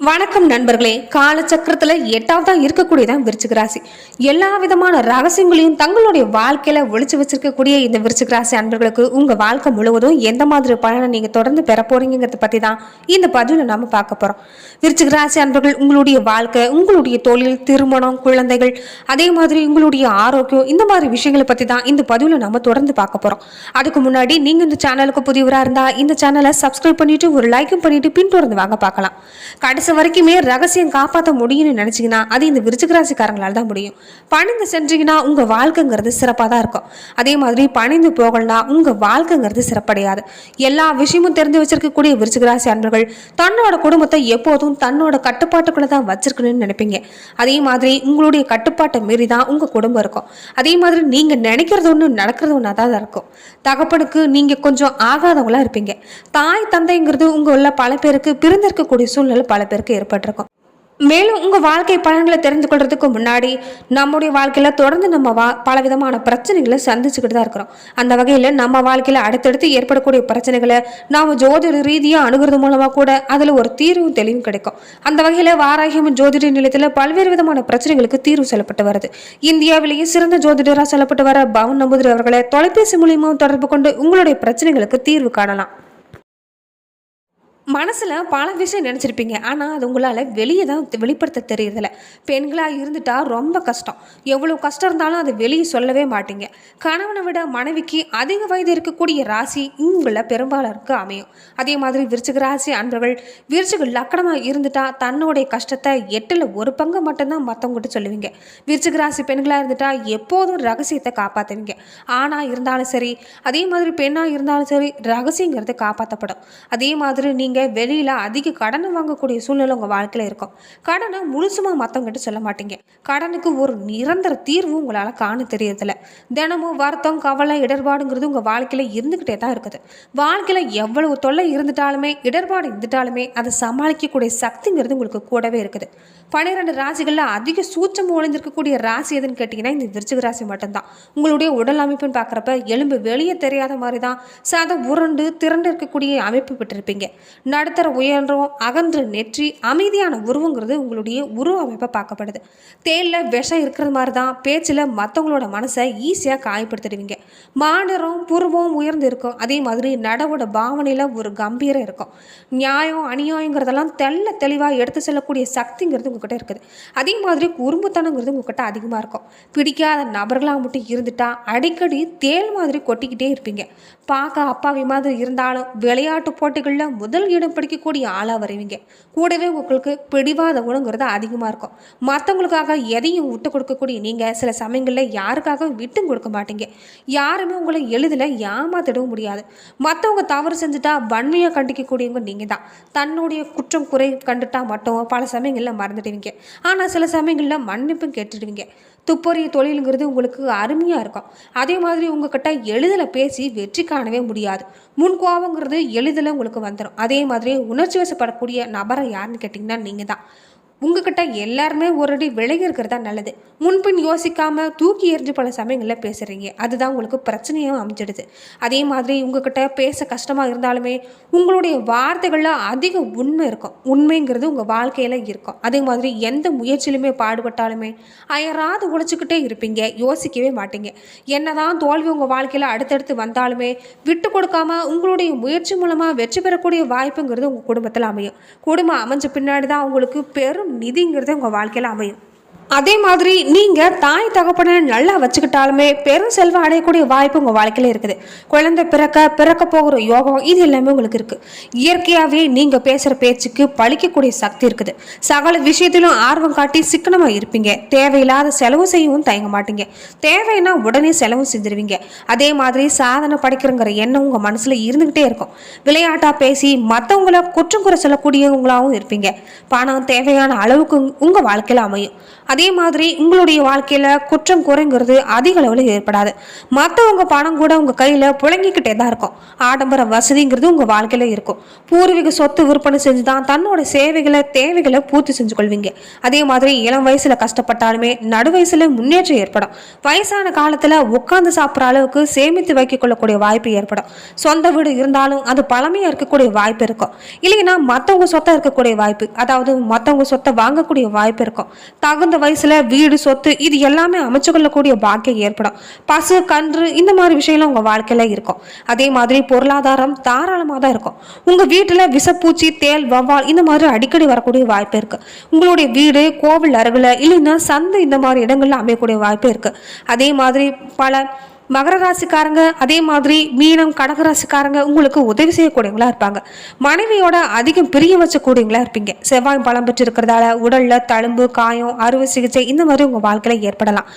வணக்கம் நண்பர்களே. காலச்சக்கரத்தில் எட்டாவதாக இருக்கக்கூடியதான் விருச்சிக ராசி. எல்லா விதமான ரகசியங்களையும் தங்களுடைய வாழ்க்கையில் ஒழிச்சு வச்சிருக்கக்கூடிய இந்த விருச்சிக ராசி அன்பர்களுக்கு உங்கள் வாழ்க்கை முழுவதும் எந்த மாதிரி பலனை நீங்கள் தொடர்ந்து பெற போறீங்கிறத பற்றி தான் இந்த பதிவில் நாம் பார்க்க போகிறோம் விருச்சிக ராசி அன்பர்கள் உங்களுடைய வாழ்க்கை உங்களுடைய தொழில் திருமணம் குழந்தைகள் அதே மாதிரி உங்களுடைய ஆரோக்கியம் இந்த மாதிரி விஷயங்களை பற்றி தான் இந்த பதிவில் நம்ம தொடர்ந்து பார்க்க போகிறோம் அதுக்கு முன்னாடி நீங்கள் இந்த சேனலுக்கு புதியவராக இருந்தால் இந்த சேனலை சப்ஸ்கிரைப் பண்ணிவிட்டு ஒரு லைக்கும் பண்ணிவிட்டு பின்தொடர்ந்து வாங்க பார்க்கலாம். கடைசி வரைக்குமே ரகசியம் காப்பாற்ற முடியும்னு நினச்சிங்கன்னா அது இந்த விருச்சிகராசிக்காரங்களால் தான் முடியும். பணிந்து சென்றீங்கன்னா உங்கள் வாழ்க்கைங்கிறது சிறப்பாக தான் இருக்கும். அதே மாதிரி பணிந்து போகலனா உங்கள் வாழ்க்கைங்கிறது சிறப்படையாது. எல்லா விஷயமும் தெரிஞ்சு வச்சிருக்கக்கூடிய விருச்சிகராசி அன்பர்கள் தன்னோட குடும்பத்தை எப்போதும் தன்னோட கட்டுப்பாட்டுக்குள்ளே தான் வச்சிருக்கணும்னு நினைப்பீங்க. அதே மாதிரி உங்களுடைய கட்டுப்பாட்டை மீறி தான் உங்கள் குடும்பம் இருக்கும். அதே மாதிரி நீங்கள் நினைக்கிறது ஒன்று நடக்கிறது ஒன்றா தான் இருக்கும். தகப்பனுக்கு நீங்கள் கொஞ்சம் ஆகாதவங்களா இருப்பீங்க. தாய் தந்தைங்கிறது உங்கள் உள்ள பல பேருக்கு பிரிந்திருக்கக்கூடிய சூழ்நிலை பல பேர் பேருக்கு ஏற்பட்டிருக்கும். மேலும் உங்கள் வாழ்க்கை பலன்களை தெரிந்து கொள்றதுக்கு முன்னாடி நம்முடைய வாழ்க்கையில் தொடர்ந்து நம்ம வா பல விதமான பிரச்சனைகளை சந்திச்சுக்கிட்டு தான் இருக்கிறோம். அந்த வகையில் நம்ம வாழ்க்கையில் அடுத்தடுத்து ஏற்படக்கூடிய பிரச்சனைகளை நாம் ஜோதிட ரீதியாக அணுகிறது மூலமாக கூட அதில் ஒரு தீர்வும் தெளிவும் கிடைக்கும். அந்த வகையில் வாராகியம் ஜோதிட நிலையத்தில் பல்வேறு விதமான பிரச்சனைகளுக்கு தீர்வு சொல்லப்பட்டு வருது. இந்தியாவிலேயே சிறந்த ஜோதிடராக சொல்லப்பட்டு வர பவன் நம்பூதிரி அவர்களை தொலைபேசி மூலியமாக தொடர்பு கொண்டு உங்களுடைய பிரச்சனைகளுக்கு தீர்வு காணலாம். மனசில் பல விஷயம் நினச்சிருப்பீங்க. ஆனால் அது உங்களால் வெளியே தான் வெளிப்படுத்த தெரியறதில்ல. பெண்களாக இருந்துட்டால் ரொம்ப கஷ்டம். எவ்வளோ கஷ்டம் இருந்தாலும் அதை வெளியே சொல்லவே மாட்டீங்க. கணவனை விட மனைவிக்கு அதிக வயது இருக்கக்கூடிய ராசி உங்களை பெரும்பாலருக்கு அமையும். அதே மாதிரி விருச்சிக ராசி அன்பர்கள் விருச்சிக லக்கணமாக இருந்துட்டால் தன்னுடைய கஷ்டத்தை எட்டில் ஒரு பங்கு மட்டும்தான் மற்றவங்ககிட்ட சொல்லுவீங்க. விருச்சிக ராசி பெண்களாக இருந்துட்டால் எப்போதும் ரகசியத்தை காப்பாற்றுவீங்க ஆணாக இருந்தாலும் சரி அதே மாதிரி பெண்ணாக இருந்தாலும் சரி ரகசியங்கிறது காப்பாற்றப்படும் அதே மாதிரி நீங்கள் வெளியில் அதிக கடனை வாங்கக்கூடிய சூழ்நிலை உங்கள் வாழ்க்கையில் இருக்கும். கடனை முழுசுமாக மற்றவங்ககிட்ட சொல்ல மாட்டீங்க. கடனுக்கு ஒரு நிரந்தர தீர்வு உங்களால் காண தெரியறதில்ல. தினமும் வருத்தம் கவலை இடர்பாடுங்கிறது உங்கள் வாழ்க்கையில் இருந்துக்கிட்டே தான் இருக்குது. வாழ்க்கையில் எவ்வளவு தொல்லை இருந்துட்டாலுமே இடர்பாடு இருந்துட்டாலுமே அதை சமாளிக்கக்கூடிய சக்திங்கிறது உங்களுக்கு கூடவே இருக்குது. பன்னிரெண்டு ராசிகளில் அதிக சூச்சம் ஒளிந்திருக்கக்கூடிய ராசி எதுன்னு கேட்டிங்கன்னா இந்த விருச்சிக ராசி மட்டும்தான். உங்களுடைய உடல் அமைப்புன்னு பார்க்குறப்ப எலும்பு வெளியே தெரியாத மாதிரி தான் சாதம் உருண்டு திரண்டு இருக்கக்கூடிய அமைப்பு பெற்றிருப்பீங்க. நடுத்தர உயரம் அகன்று நெற்றி அமைதியான உருவங்கிறது உங்களுடைய உருவ அமைப்பை பார்க்கப்படுது. தேலில் விஷம் இருக்கிற மாதிரி தான் பேச்சில் மற்றவங்களோட மனசை ஈஸியாக காயப்படுத்திடுவீங்க. மாநிறம் புருவம் உயர்ந்து இருக்கும். அதே மாதிரி நடவோட பாவனையில் ஒரு கம்பீரம் இருக்கும். நியாயம் அநியாயங்கிறதெல்லாம் தெள்ள தெளிவாக எடுத்து செல்லக்கூடிய சக்திங்கிறது உங்ககிட்ட இருக்குது. அதே மாதிரி குறும்புத்தனங்கிறது உங்ககிட்ட அதிகமாக இருக்கும். பிடிக்காத நபர்களாக மட்டும் இருந்துட்டா அடிக்கடி தேல் மாதிரி கொட்டிக்கிட்டே இருப்பீங்க. பார்க்க அப்பாவி மாதிரி இருந்தாலும் விளையாட்டு போட்டிகளில் முதல் இடம் பிடிக்கக்கூடிய ஆளாக வருவீங்க. கூடவே உங்களுக்கு பிடிவாத குணங்கிறது அதிகமாக இருக்கும். மற்றவங்களுக்காக எதையும் விட்டு கொடுக்கக்கூடிய நீங்கள் சில சமயங்களில் யாருக்காகவும் விட்டும் கொடுக்க மாட்டீங்க. யாருமே உங்களை எளிதில் ஏமாத்திடவும் முடியாது. மற்றவங்க தவறு செஞ்சுட்டா வன்மையாக கண்டிக்கக்கூடியவங்க நீங்கள் தான். தன்னுடைய குற்றம் குறை கண்டுட்டா மட்டும் பல சமயங்களில் மறந்துடுவீங்க. ஆனால் சில சமயங்களில் மன்னிப்பும் கேட்டுடுவீங்க. துப்பறிய தொழிலுங்கிறது உங்களுக்கு அருமையாக இருக்கும். அதே மாதிரி உங்ககிட்ட எளிதில் பேசி வெற்றி காணவே முடியாது. முன் கோபங்கிறது எளிதில் உங்களுக்கு வந்துடும் அதே மாதிரி உணர்ச்சி வசப்படக்கூடிய நபரை யாருன்னு கேட்டிங்கன்னா நீங்கள் தான் உங்ககிட்ட எல்லாருமே ஒரு அடி விலகி இருக்கிறதா நல்லது. முன்பின் யோசிக்காமல் தூக்கி எறிஞ்சு பல சமயங்களில் பேசுகிறீங்க அதுதான் உங்களுக்கு பிரச்சனையும் அமைஞ்சிடுது. அதே மாதிரி உங்ககிட்ட பேச கஷ்டமாக இருந்தாலுமே உங்களுடைய வார்த்தைகளில் அதிக உண்மை இருக்கும். உண்மைங்கிறது உங்கள் வாழ்க்கையில் இருக்கும். அதே மாதிரி எந்த முயற்சியிலுமே பாடுபட்டாலுமே அயராது உழைச்சிக்கிட்டே இருப்பீங்க. யோசிக்கவே மாட்டீங்க. என்னதான் தோல்வி உங்கள் வாழ்க்கையில் அடுத்தடுத்து வந்தாலுமே விட்டு கொடுக்காம உங்களுடைய முயற்சி மூலமாக வெற்றி பெறக்கூடிய வாய்ப்புங்கிறது உங்கள் குடும்பத்தில் அமையும். குடும்பம் அமைஞ்ச பின்னாடி தான் உங்களுக்கு பெரும் நிதிங்கிறது உங்கள் வாழ்க்கையில் அமையும். அதே மாதிரி நீங்கள் தாய் தகப்பனை நல்லா வச்சுக்கிட்டாலுமே பெரும் செல்வம் அடையக்கூடிய வாய்ப்பு உங்கள் வாழ்க்கையில் இருக்குது. குழந்தை பிறக்க பிறக்க போகிற யோகம் இது எல்லாமே உங்களுக்கு இருக்குது இயற்கையாகவே நீங்கள் பேசுகிற பேச்சுக்கு பழிக்கக்கூடிய சக்தி இருக்குது. சகல விஷயத்திலும் ஆர்வம் காட்டி சிக்கனமாக இருப்பீங்க. தேவையில்லாத செலவு செய்யவும் தயங்க மாட்டீங்க. தேவைன்னா உடனே செலவு செஞ்சிருவீங்க. அதே மாதிரி சாதனை படைக்கிறங்கிற எண்ணம் உங்கள் மனசில் இருந்துக்கிட்டே இருக்கும். விளையாட்டாக பேசி மற்றவங்கள குற்றம் குறை சொல்லக்கூடியவங்களாகவும் இருப்பீங்க. பணம் தேவையான அளவுக்கு உங்கள் வாழ்க்கையில் அமையும். அதே அதே மாதிரி உங்களுடைய வாழ்க்கையில் குற்றம் குறைங்கிறது அதிக அளவில் ஏற்படாது. மற்றவங்க பணம் கூட உங்கள் கையில் புழங்கிக்கிட்டே தான் இருக்கும். ஆடம்பர வசதிங்கிறது உங்கள் வாழ்க்கையில் இருக்கும். பூர்வீக சொத்து விற்பனை செஞ்சு தான் தன்னோட சேவைகளை தேவைகளை பூர்த்தி செஞ்சு கொள்வீங்க அதே மாதிரி இளம் வயசில் கஷ்டப்பட்டாலுமே நடு வயசில் முன்னேற்றம் ஏற்படும். வயசான காலத்தில் உட்காந்து சாப்பிட்ற அளவுக்கு சேமித்து வைக்க கொள்ளக்கூடிய வாய்ப்பு ஏற்படும். சொந்த வீடு இருந்தாலும் அது பழமையாக இருக்கக்கூடிய வாய்ப்பு இருக்கும். இல்லைன்னா மற்றவங்க சொத்தை இருக்கக்கூடிய வாய்ப்பு அதாவது மற்றவங்க சொத்தை வாங்கக்கூடிய வாய்ப்பு இருக்கும். தகுந்த வயசில் வீடு சொத்து இது எல்லாமே அமைச்சு கொள்ளக்கூடிய பாக்கியம் ஏற்படும். பசு கன்று இந்த மாதிரி விஷயம்லாம் உங்கள் வாழ்க்கையில் இருக்கும். அதே மாதிரி பொருளாதாரம் தாராளமாக தான் இருக்கும். உங்கள் வீட்டில் விஷப்பூச்சி தேல் வவ்வால் இந்த மாதிரி அடிக்கடி வரக்கூடிய வாய்ப்பு இருக்கு. உங்களுடைய வீடு கோவில் அருகில் இல்லைன்னா சந்தை இந்த மாதிரி இடங்கள்ல அமையக்கூடிய வாய்ப்பு இருக்கு. அதே மாதிரி பல மகர ராசிக்காரங்க அதே மாதிரி மீனம் கடக ராசிக்காரங்க உங்களுக்கு உதவி செய்யக்கூடியவங்களா இருப்பாங்க. மனைவியோட அதிகம் பிரிய வச்சக்கூடியவங்களா இருப்பீங்க. செவ்வாய் பலம் பெற்றிருக்கிறதால உடல்ல தழும்பு காயம் அறுவை சிகிச்சை இந்த மாதிரி உங்க வாழ்க்கையில ஏற்படலாம்.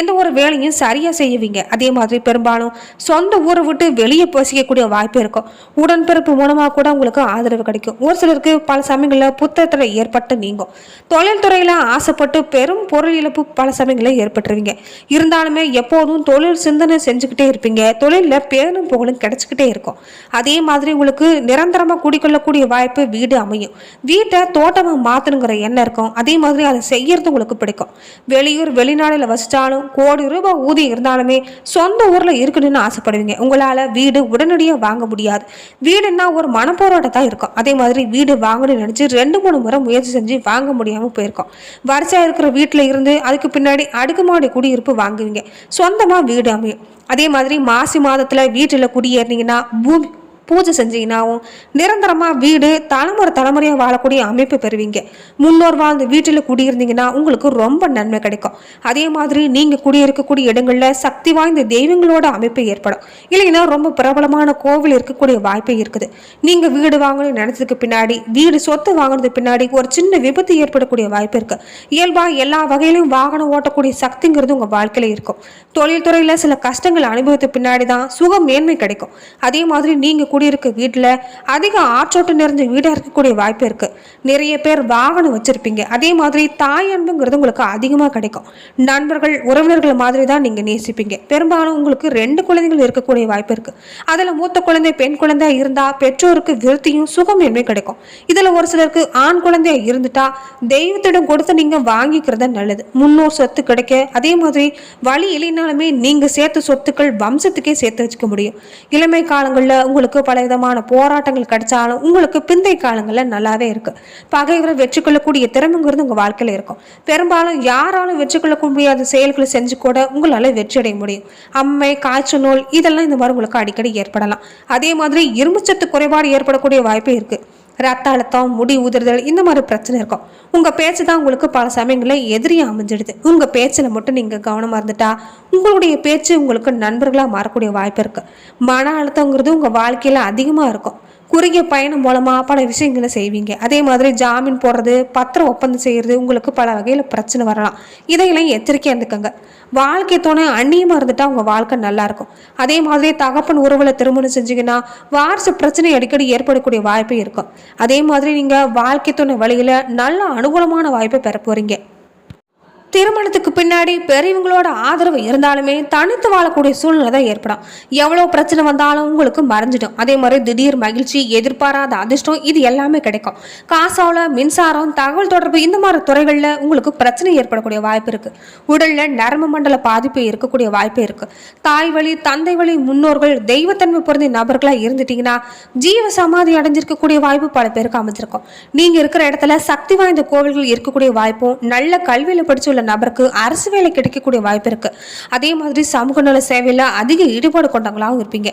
எந்த ஒரு வேலையும் சரியா செய்வீங்க. அதே மாதிரி பெரும்பாலும் சொந்த ஊரை விட்டு வெளியே போசிக்கக்கூடிய வாய்ப்பு இருக்கும். உடன்பிறப்பு மூலமாக கூட உங்களுக்கு ஆதரவு கிடைக்கும். ஒரு சிலருக்கு பல சமயங்களில் புத்தகத்தில் ஏற்பட்டு நீங்கும். தொழில்துறையில் ஆசைப்பட்டு பெரும் பொருள் இழப்பு பல சமயங்களில் ஏற்பட்டுருவீங்க. இருந்தாலுமே எப்போதும் தொழில் சிந்தனை செஞ்சுக்கிட்டே இருப்பீங்க. தொழிலில் பேரும் புகழும் கிடச்சிக்கிட்டே இருக்கும். அதே மாதிரி உங்களுக்கு நிரந்தரமாக குடிக்கொள்ளக்கூடிய வாய்ப்பு வீடு அமையும். வீட்டை தோட்டமாக மாற்றணுங்கிற எண்ணம் இருக்கும். அதே மாதிரி அதை செய்யறது உங்களுக்கு பிடிக்கும். வெளியூர் வெளிநாடுல வசித்தாலும் கோடி ரூபாய் ஊதியம் இருந்தாலுமே சொந்த ஊரில் இருக்கணும்னு ஆசைப்படுவீங்க. உங்களால் வீடு உடனடியாக வாங்க முடியாது. வீடுன்னா ஒரு மனப்போராட்டம் தான் இருக்கும். அதே மாதிரி வீடு வாங்கணும்னு நினச்சி ரெண்டு மூணு முறை முயற்சி செஞ்சு வாங்க முடியாமல் போயிருக்கோம். வரிசையாக இருக்கிற வீட்டில் இருந்து அதுக்கு பின்னாடி அடுக்குமாடி குடியிருப்பு வாங்குவீங்க. சொந்தமாக வீடு அமையும். அதே மாதிரி மாசி மாதத்தில் வீட்டில் குடியேறினீங்கன்னா பூமி பூஜை செஞ்சீங்கன்னாவும் நிரந்தரமாக வீடு தலைமுறை தலைமுறையாக வாழக்கூடிய அமைப்பு பெறுவீங்க. முன்னோர் வாழ்ந்த வீட்டில் குடியிருந்தீங்கன்னா உங்களுக்கு ரொம்ப நன்மை கிடைக்கும். அதே மாதிரி நீங்கள் குடியிருக்கக்கூடிய இடங்களில் சக்தி வாய்ந்த தெய்வங்களோட அமைப்பு ஏற்படும். இல்லைன்னா ரொம்ப பிரபலமான கோவில் இருக்கக்கூடிய வாய்ப்பு இருக்குது. நீங்கள் வீடு வாங்கணும்னு நினச்சதுக்கு பின்னாடி வீடு சொத்து வாங்கினதுக்கு பின்னாடி ஒரு சின்ன விபத்து ஏற்படக்கூடிய வாய்ப்பு இருக்குது இயல்பாக எல்லா வகையிலும் வாகனம் ஓட்டக்கூடிய சக்திங்கிறது உங்கள் வாழ்க்கையில் இருக்கும். தொழில்துறையில் சில கஷ்டங்கள் அனுபவத்துக்கு பின்னாடி தான் சுகம் மேன்மை கிடைக்கும். அதே மாதிரி நீங்கள் குடியிருக்க வீட்டில் அதிக ஆற்றோட்டம் நிறைஞ்ச வீடாக இருக்கக்கூடிய வாய்ப்பு இருக்குது நிறைய பேர் வாகனம் வச்சுருப்பீங்க. அதே மாதிரி தாய் அன்புங்கிறது உங்களுக்கு அதிகமாக கிடைக்கும். நண்பர்கள் உறவினர்கள் மாதிரி தான் நீங்கள் நேசிப்பீங்க. பெரும்பாலும் உங்களுக்கு ரெண்டு குழந்தைகள் இருக்கக்கூடிய வாய்ப்பு இருக்குது அதில் மூத்த குழந்தை பெண் குழந்தையா இருந்தால் பெற்றோருக்கு விருத்தியும் சுகமேன்மை கிடைக்கும். இதில் ஒரு சிலருக்கு ஆண் குழந்தையா இருந்துட்டா தெய்வத்திடம் கொடுத்து நீங்கள் வாங்கிக்கிறது நல்லது. முன்னோர் சொத்து கிடைக்க அதே மாதிரி வழி இல்லைனாலுமே நீங்கள் சேர்த்த சொத்துக்கள் வம்சத்துக்கே சேர்த்து வச்சுக்க முடியும். இளமை காலங்களில் உங்களுக்கு பல விதமான போராட்டங்கள் கிடைச்சாலும் உங்களுக்கு பிந்தைய காலங்களில் நல்லாவே இருக்கு. பகைவரை வெற்றி கொள்ளக்கூடிய திறமைங்கிறது உங்கள் வாழ்க்கையில் இருக்கும். பெரும்பாலும் யாராலும் வெற்றி கொள்ள முடியாத செயல்களை செஞ்சு கூட உங்களால் வெற்றி அடைய முடியும். அம்மை காய்ச்சல் நோய் இதெல்லாம் இந்த மாதிரி உங்களுக்கு அடிக்கடி ஏற்படலாம். அதே மாதிரி இரும்புச்சத்து குறைபாடு ஏற்படக்கூடிய வாய்ப்பு இருக்குது ரத்த அழுத்தம் முடி உதிர்தல் இந்த மாதிரி பிரச்சனை இருக்கும். உங்கள் பேச்சு தான் உங்களுக்கு பல சமயங்களில் எதிரியாக அமைஞ்சிடுது. உங்கள் பேச்சில் மட்டும் நீங்கள் கவனமாக இருந்துட்டா உங்களுடைய பேச்சு உங்களுக்கு நண்பர்களாக மாறக்கூடிய வாய்ப்பு இருக்குது மன அழுத்தங்கிறது உங்கள் வாழ்க்கையில் அதிகமாக இருக்கும். குறுகிய பயணம் மூலமாக பல விஷயங்களை செய்வீங்க. அதே மாதிரி ஜாமீன் போடுறது பத்திரம் ஒப்பந்தம் செய்கிறது உங்களுக்கு பல வகையில் பிரச்சனை வரலாம். இதையெல்லாம் எச்சரிக்கையாக இருந்துக்கோங்க. வாழ்க்கை துணை அந்நியமாக இருந்துட்டால் உங்கள் வாழ்க்கை நல்லாயிருக்கும் அதே மாதிரி தகப்பன் உறவில் திருமணம் செஞ்சீங்கன்னா வாரிசு பிரச்சனை அடிக்கடி ஏற்படக்கூடிய வாய்ப்பு இருக்கும். அதே மாதிரி நீங்கள் வாழ்க்கை துணை வழியில் நல்ல அனுகூலமான வாய்ப்பை பெற போகிறீங்க திருமணத்துக்கு பின்னாடி பெரியவங்களோட ஆதரவு இருந்தாலுமே தனித்து வாழக்கூடிய சூழ்நிலை தான் ஏற்படும். எவ்வளோ பிரச்சனை வந்தாலும் உங்களுக்கு மறைஞ்சிடும். அதே மாதிரி திடீர் மகிழ்ச்சி எதிர்பாராத அதிர்ஷ்டம் இது எல்லாமே கிடைக்கும். காசாவில் மின்சாரம் தகவல் தொடர்பு இந்த மாதிரி துறைகளில் உங்களுக்கு பிரச்சனை ஏற்படக்கூடிய வாய்ப்பு இருக்கு. உடலில் நரம்பு மண்டல பாதிப்பு இருக்கக்கூடிய வாய்ப்பு இருக்கு. தாய் வழி தந்தை வழி முன்னோர்கள் தெய்வத்தன்மை பொருந்திய நபர்களாக இருந்துட்டீங்கன்னா ஜீவ சமாதி அடைஞ்சிருக்கக்கூடிய வாய்ப்பு பல பேருக்கு அமைஞ்சிருக்கும். நீங்கள் இருக்கிற இடத்துல சக்தி வாய்ந்த கோவில்கள் இருக்கக்கூடிய வாய்ப்பும் நல்ல கல்வியில் படிச்சுள்ள நபருக்கு அரசு வேலை கிடைக்கக்கூடிய வாய்ப்பு இருக்கு. அதே மாதிரி சமூக நல சேவையில் அதிக ஈடுபாடு கொண்டவங்களாகவும் இருப்பீங்க.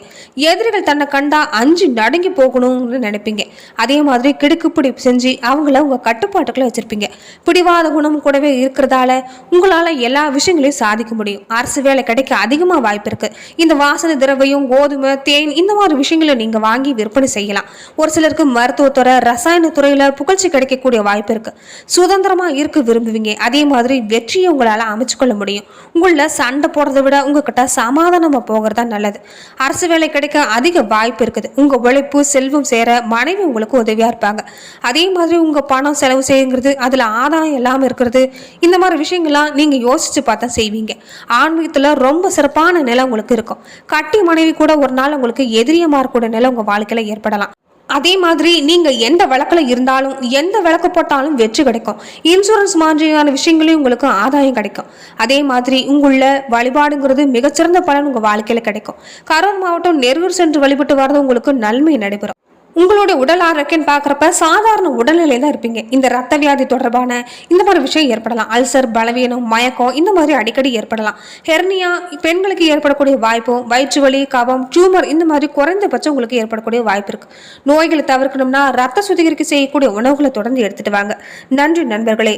எதிரிகள் தன்னை கண்டா அஞ்சு நடுங்கி போகணும்னு நினைப்பீங்க. அதே மாதிரி கிடுக்குப்பிடி செஞ்சு அவங்கள உங்க கட்டுப்பாட்டுக்குள்ள வச்சிருப்பீங்க. பிடிவாத குணம் கூடவே இருக்கிறதால உங்களால எல்லா விஷயங்களையும் சாதிக்க முடியும். அரசு வேலை கிடைக்க அதிகமாக வாய்ப்பு இருக்கு. இந்த வாசனை திரவையும் கோதுமை தேன் இந்த மாதிரி விஷயங்களை நீங்க வாங்கி விற்பனை செய்யலாம். ஒரு சிலருக்கு மருத்துவத்துறை ரசாயன துறையில புகழ்ச்சி கிடைக்கக்கூடிய வாய்ப்பு இருக்கு. சுதந்திரமா இருக்க விரும்புவீங்க. அதே மாதிரி வெற்றியை உங்களால் அமைச்சுக்கொள்ள முடியும். உங்களில் சண்டை போடுறதை விட உங்ககிட்ட சமாதானமாக போகிறது தான் நல்லது. அரசு வேலை கிடைக்க அதிக வாய்ப்பு இருக்குது. உங்கள் உழைப்பு செல்வம் சேர மனைவி உங்களுக்கு உதவியாக இருப்பாங்க. அதே மாதிரி உங்கள் பணம் செலவு செய்யுங்கிறது அதில் ஆதாயம் இல்லாமல் இருக்கிறது. இந்த மாதிரி விஷயங்கள்லாம் நீங்கள் யோசித்து பார்த்தா செய்வீங்க. ஆன்மீகத்தில் ரொம்ப சிறப்பான நிலை உங்களுக்கு இருக்கும். கட்டி மனைவி கூட ஒரு நாள் உங்களுக்கு எதிரியமாக இருக்கக்கூடிய நிலை உங்கள் வாழ்க்கையில் ஏற்படலாம். அதே மாதிரி நீங்க எந்த வழக்கில் இருந்தாலும் எந்த விளக்கு போட்டாலும் வெற்றி கிடைக்கும். இன்சூரன்ஸ் மாதிரியான விஷயங்களையும் உங்களுக்கு ஆதாயம் கிடைக்கும். அதே மாதிரி உங்களுள்ள வழிபாடுங்கிறது மிகச்சிறந்த பலன் உங்க வாழ்க்கையில கிடைக்கும். கரூர் மாவட்டம் நெருங்கூர் சென்று வழிபட்டு வர்றது உங்களுக்கு நன்மை நடைபெறும். உங்களுடைய உடல் ஆரோக்கியம் பார்க்குறப்ப சாதாரண உடல்நிலை தான் இருப்பீங்க. இந்த ரத்த வியாதி தொடர்பான இந்த மாதிரி விஷயம் ஏற்படலாம். அல்சர் பலவீனம் மயக்கம் இந்த மாதிரி அடிக்கடி ஏற்படலாம். ஹெர்னியா பெண்களுக்கு ஏற்படக்கூடிய வாய்ப்பும் வயிற்று வலி கபம் டியூமர் இந்த மாதிரி குறைந்தபட்சம் உங்களுக்கு ஏற்படக்கூடிய வாய்ப்பு இருக்கு. நோய்களை தவிர்க்கணும்னா ரத்த சுத்திகரிக்க செய்யக்கூடிய உணவுகளை தொடர்ந்து எடுத்துட்டு வாங்க. நன்றி நண்பர்களே.